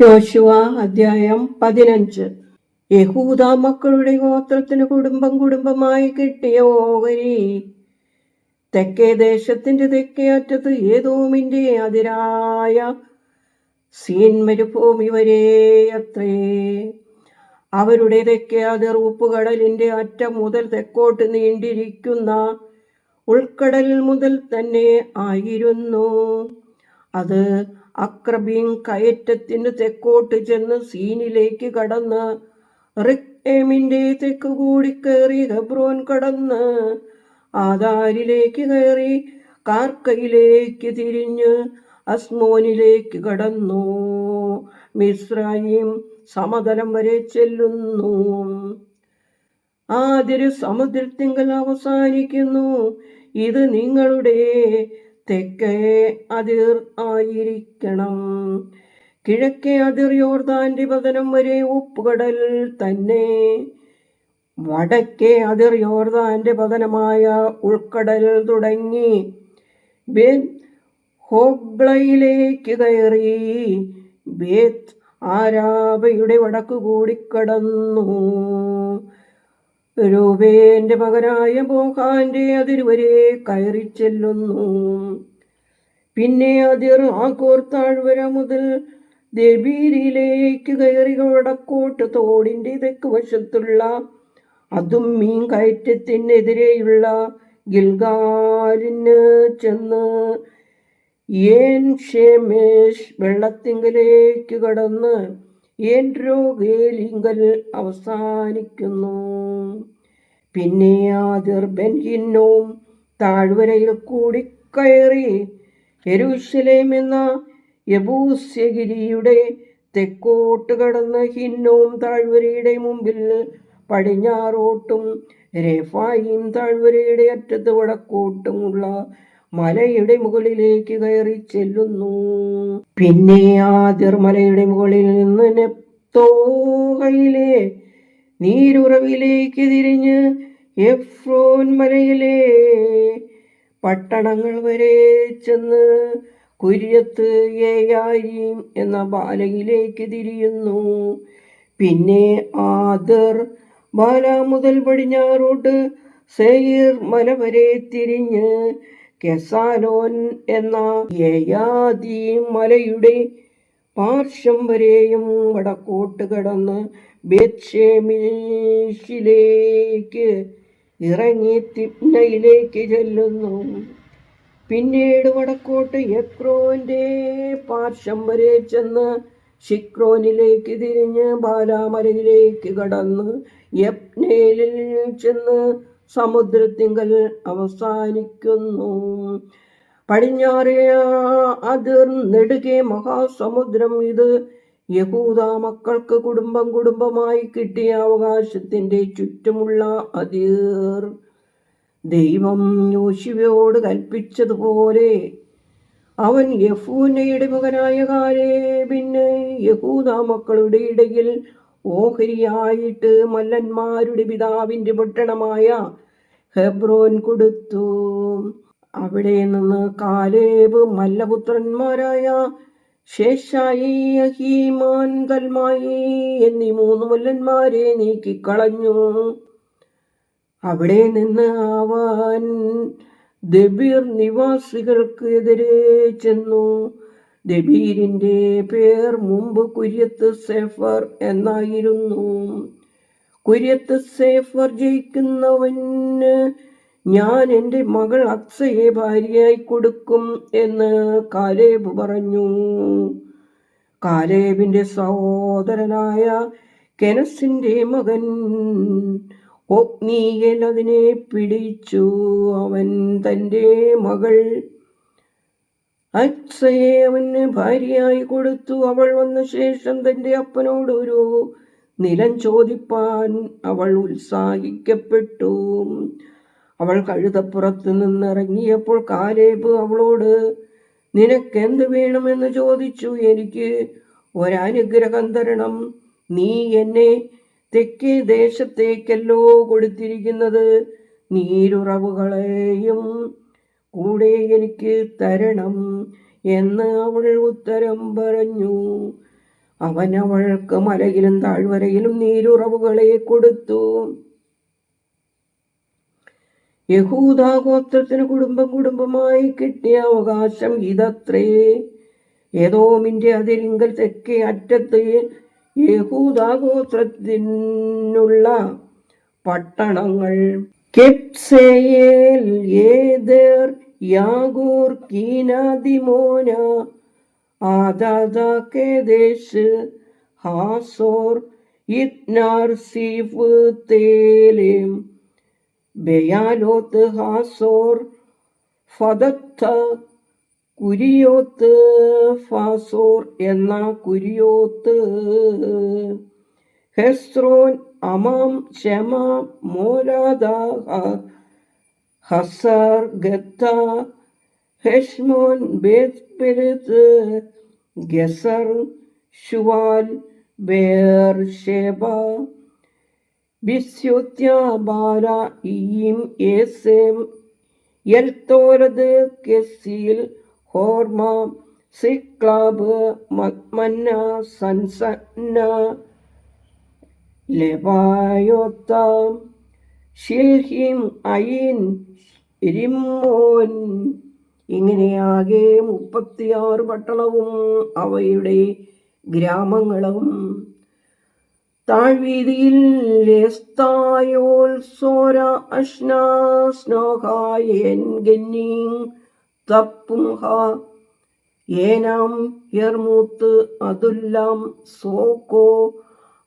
യോശുവ അധ്യായം പതിനഞ്ച്. യഹൂദ മക്കളുടെ ഗോത്രത്തിന് കുടുംബം കുടുംബമായി കിട്ടിയ ഓഹരി. തെക്കേ ദേശത്തിന്റെ തെക്കേ അറ്റത്ത് ഏതോമിന്റെ അതിരായ സീൻ മരുഭൂമി അത്രേ. അവരുടെ തെക്കേ അതിർ ഉപ്പുകടലിന്റെ അറ്റം മുതൽ തെക്കോട്ട് നീണ്ടിരിക്കുന്ന ഉൾക്കടൽ മുതൽ തന്നെ ആയിരുന്നു. അത് അക്രബീം കയറ്റത്തിന് തെക്കോട്ട് ചെന്ന് സീനിലേക്ക് കടന്ന് റിക്എമിന്റെ തെക്ക് കൂടി കയറി ഹെബ്രോൻ കടന്ന് ആധാരിലേക്ക് കയറി കാർക്കയിലേക്ക് തിരിഞ്ഞ് അസ്മോനിലേക്ക് കടന്നു. മിസ്രൈം സമതലം വരെ ചെല്ലുന്നു. ആതിര് സമുദ്രത്തിങ്കൽ അവസാനിക്കുന്നു. ഇത് നിങ്ങളുടെ തെക്കേ അതിർ ആയിരിക്കണം. കിഴക്കേ അതിർ യോർദാന്റെ പതനം വരെ ഉപ്പുകടൽ തന്നെ. വടക്കേ അതിർ യോർദാന്റെ പതനമായ ഉൾക്കടൽ തുടങ്ങി. ഹോഗ്ലയിലേക്ക് കയറി. ബേത്ത് ആരാബയുടെ വടക്കു കൂടി കടന്നു. രൂപേന്റെ മകനായ മോഹാന്റെ അതിരുവരെ കയറി ചെല്ലുന്നു. പിന്നെ അതിർ ആക്കൂർ താഴ്വര മുതൽ ദേബീരിയിലേക്ക് കയറി വടക്കോട്ട് തോടിന്റെ തെക്ക് വശത്തുള്ള അതും മീൻ കയറ്റത്തിനെതിരെയുള്ള ഗിൽഗാലിന് ചെന്ന് ഏൻ ഷേമേഷ് വെള്ളത്തിങ്കലേക്ക് കടന്ന് ഏൻ ഗേലിംഗൽ അവസാനിക്കുന്നു. പിന്നെ ആദിർ താഴ്വരയിൽ കൂടി കയറി എരുസലേം എന്ന യബൂസ്യഗിരിയുടെ തെക്കോട്ട് കടന്ന് ഹിന്നോം താഴ്വരയുടെ മുമ്പിൽ പടിഞ്ഞാറോട്ടും രേഫായിം താഴ്വരയുടെ അറ്റത്ത് വടക്കോട്ടുമുള്ള മലയുടെ മുകളിലേക്ക് കയറി ചെല്ലുന്നു. പിന്നെ ആദിർ മലയുടെ മുകളിൽ നിന്ന് നെപ്തോകയിലെ നീരുറവിലേക്ക് തിരിഞ്ഞ് എഫ്രോൻ മലയിലെ പട്ടണങ്ങൾ വരെ ചെന്ന് കുര്യത്ത് ഏയായിം എന്ന ബാലയിലേക്ക് തിരിയുന്നു. പിന്നെ ആദർ ബാല മുതൽ പടിഞ്ഞാറോട്ട് സെയിർ മല വരെ തിരിഞ്ഞ് കെസാലോൻ എന്ന യയാദി മലയുടെ പാർശ്വം വരെയും വടക്കോട്ട് കടന്ന് ബേക്ഷേമിലേക്ക് ഇറങ്ങി തിപ്നയിലേക്ക് ചെല്ലുന്നു. പിന്നീട് വടക്കോട്ട് യക്രോന്റെ പാർശ്വം വരെ ചെന്ന് ഷിക്രോനിലേക്ക് തിരിഞ്ഞ് ബാലാമലയിലേക്ക് കടന്ന് യപ്നേലിൽ ചെന്ന് സമുദ്രത്തിങ്കൽ അവസാനിക്കുന്നു. പടിഞ്ഞാറേ അതിർ നെടുകെ മഹാസമുദ്രം ഇത് യഹൂദ മക്കൾക്ക് കുടുംബം കുടുംബമായി കിട്ടിയ അവകാശത്തിന്റെ ചുറ്റുമുള്ള അതിർ. ദൈവം യോശിവയോട് കൽപ്പിച്ചതുപോലെ അവൻ യഫൂനയുടെ മകനായ കാലേ പിന്നെ യഹൂദ മക്കളുടെ ഇടയിൽ ഓഹരിയായിട്ട് മല്ലന്മാരുടെ പിതാവിന്റെ പട്ടണമായ ഹെബ്രോൻ കൊടുത്തു. അവിടെ നിന്ന് കാലേബ് മല്ലപുത്രന്മാരായ ശേഷായി അഹീമാൻ തൽമായി എന്നീ മൂന്ന് മല്ലന്മാരെ നീക്കിക്കളഞ്ഞു. അവിടെ നിന്ന് അവൻ ദബീർ നിവാസികൾക്ക് എതിരെ ചെന്നു. ദബീരിന്റെ പേർ മുമ്പ് കുര്യത്ത് സേഫർ എന്നായിരുന്നു. കുര്യത്ത് സേഫർ ജയിക്കുന്നവന് ഞാൻ എന്റെ മകൾ അക്സയെ ഭാര്യയായി കൊടുക്കും എന്ന് കാലേബ് പറഞ്ഞു. കാലേബിന്റെ സഹോദരനായ കെനസിന്റെ മകൻ ഒഗ്നീയൽ അതിനെ പിടിച്ചു. അവൻ തന്റെ മകൾ അക്സയെ അവന് ഭാര്യയായി കൊടുത്തു. അവൾ വന്ന ശേഷം തന്റെ അപ്പനോട് ഒരു നിലം ചോദിപ്പാൻ അവൾ ഉത്സാഹിക്കപ്പെട്ടു. അവൾ കഴുതപ്പുറത്ത് നിന്നിറങ്ങിയപ്പോൾ കാലേബ് അവളോട് നിനക്കെന്ത് വേണമെന്ന് ചോദിച്ചു? എനിക്ക് ഒരനുഗ്രഹം തരണം. നീ എന്നെ തെക്കേ ദേശത്തേക്കല്ലോ കൊടുത്തിരിക്കുന്നത്. നീരുറവുകളെയും കൂടെ എനിക്ക് തരണം എന്ന് അവൾ ഉത്തരം പറഞ്ഞു. അവൻ അവൾക്ക് മലയിലും താഴ്വരയിലും നീരുറവുകളെ കൊടുത്തു. യഹൂദാഗോത്രത്തിന് കുടുംബം കുടുംബമായി കിട്ടിയ അവകാശം ഇതത്രേ. ഏതോമിന്റെ അതിരിങ്കൽ തെക്കേ അറ്റത്ത് യഹൂദാഗോത്രത്തിനുള്ള പട്ടണങ്ങൾ കെപ്സേയേൽ ഏദർ യാഗൂർ കീനാദിമോന ആദാദ Kedesh Hazor ഇത്നാർ സീഫ് തേലേം ബെയാലോത്ത് Hazor ഫദത്ത Kerioth Hazor എന്ന Kerioth Hezron Amam Shema Moladah Hazargaddah Heshmon Bethpelet Hazarshual Beersheba Biziothiah Baalah Iim Azem Eltolad Chesil Hormah Ziklag മന്ന സൻസന്ന ലെവായോത്താം ഷിൽഹിം അയിൻ ഇരിമോൻ. ഇങ്ങനെയാകെ മുപ്പത്തിയാറ് പട്ടണവും അവയുടെ ഗ്രാമങ്ങളും. താഴ്വീതിയിൽ ലേസ്തായോൽ സോര അഷ്ന സ്നോഹായൻ ഗന്നീങ് തപ്പുംഹ ഏനാം യർമൂത്ത് അതുല്ലാം സോക്കോ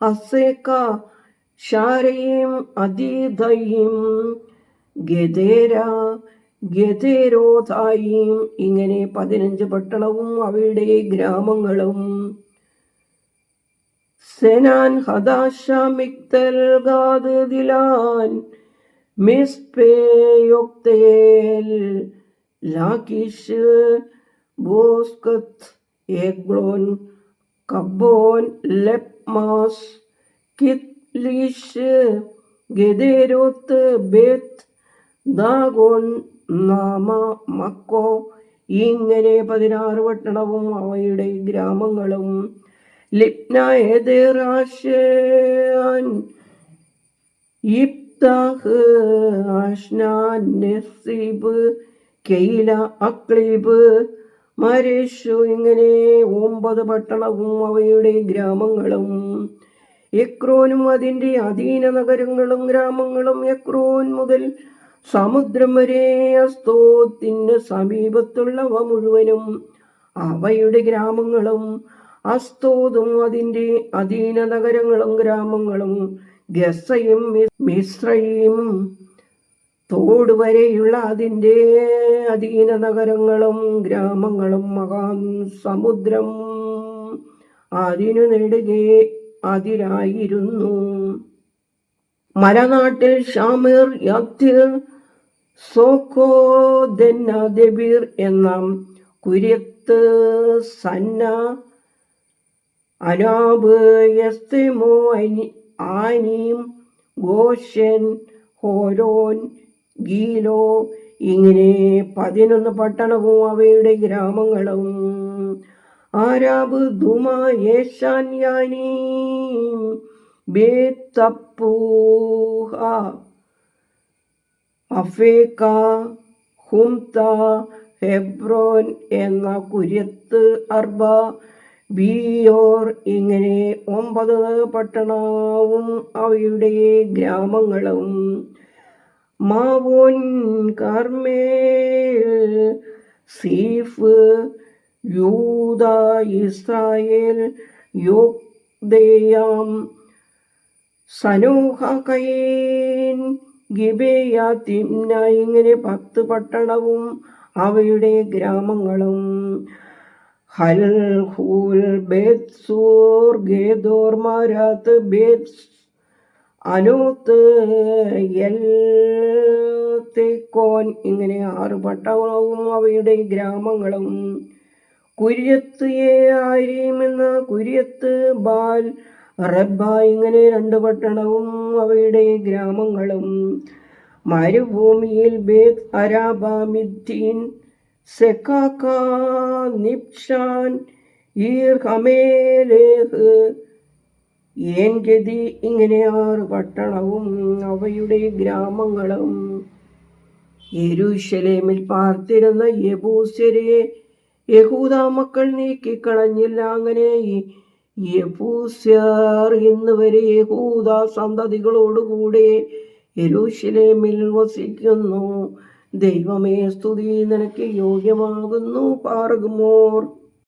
അസേക്ക ശാരയും അതീതയും ഗദേര ഗദേരോധായും ഇങ്ങനെ പതിനഞ്ച് പട്ടണവും അവയുടെ ഗ്രാമങ്ങളും. Zenan Hadashah Migdalgad Dilean Mizpeh Joktheel Lachish Bozkath Eglon Cabbon Lahmam Kithlish Gederoth bet Dagon Naamah മക്കോ. ഇങ്ങനെ പതിനാറ് പട്ടണവും അവയുടെ ഗ്രാമങ്ങളും ലിപ്ന നെസീബ് കെയില അക്ലീബ് മരേഷു ഇങ്ങനെ ഒമ്പത് പട്ടണവും അവയുടെ ഗ്രാമങ്ങളും എക്രോനും അതിന്റെ അധീന നഗരങ്ങളും ഗ്രാമങ്ങളും എക്രോൻ മുതൽ സമുദ്രം വരെ അസ്തോത്തിന് സമീപത്തുള്ളവ മുഴുവനും അവയുടെ ഗ്രാമങ്ങളും അസ്തോതും അതിന്റെ അധീന നഗരങ്ങളും ഗ്രാമങ്ങളും ഗസയും മിശ്രയും തോട് വരെയുള്ള അതിന്റെ അധീന നഗരങ്ങളും ഗ്രാമങ്ങളും മഹാൻ സമുദ്രം അതിനു നെടുകെ അതിരായിരുന്നു. മലനാട്ടിൽ ഷാമിർ യത്തിർ സോക്കോ എന്ന കുര്യത്ത് സന്ന അനാബ് യസ്തിമോ ആനീം ഗോഷൻ ഹോരോൻ ഗീലോ. ഇങ്ങനെ പതിനൊന്ന് പട്ടണവും അവയുടെ ഗ്രാമങ്ങളും. ആരാബ് ധുമ യേശാൻ യാനീം ബേത്തപ്പൂഹ അഫേക്ക ഹുംത ഹെബ്രോൻ എന്ന കുര്യത്ത് അർബ ബിയോർ ഇങ്ങനെ ഒമ്പത് പട്ടണവും അവയുടെ ഗ്രാമങ്ങളും. മാവോൻ കർമേൽ സീഫ് യൂത ഇസ്രായേൽ യോഗ്ദേയാം സനൂഹ കൈൻ ഗിബേയ തിമ്ന ഇങ്ങനെ പത്ത് പട്ടണവും അവയുടെ ഗ്രാമങ്ങളും. ഹൽഹൂൽ ബേത്സൂർ ഗേദോർ മാരാത്ത് ബേത്സ് അനൂത്ത് എൽ തേക്കോൻ ഇങ്ങനെ ആറ് പട്ടണവും അവയുടെ ഗ്രാമങ്ങളും. കുര്യത്ത് എ ആരീം കുര്യത്ത് ബാൽ. റബ്ബ ഇങ്ങനെ രണ്ട് പട്ടണവും അവയുടെ ഗ്രാമങ്ങളും. മരുഭൂമിയിൽ ബേത് അരാബ മിദ്ദീൻ സെക്കാക്ക നിപ്ഷാൻ ഈർ ഹമേലേഹ് ഏൻ ഗതി? ഇങ്ങനെ ആറ് പട്ടണവും അവയുടെ ഗ്രാമങ്ങളും. യെരൂശലേമിൽ പാർത്തിരുന്ന യബൂസ്യരെ യഹൂദ മക്കൾ നീക്കിക്കളഞ്ഞില്ല. അങ്ങനെ യബൂസ്യർ ഇന്ന് വരെ യഹൂദ സന്തതികളോടുകൂടെ യെരൂശലേമിൽ വസിക്കുന്നു. ദൈവമേ സ്തുതി. നിനക്ക് യോഗ്യമാകുന്നു. പാർഗുമോർ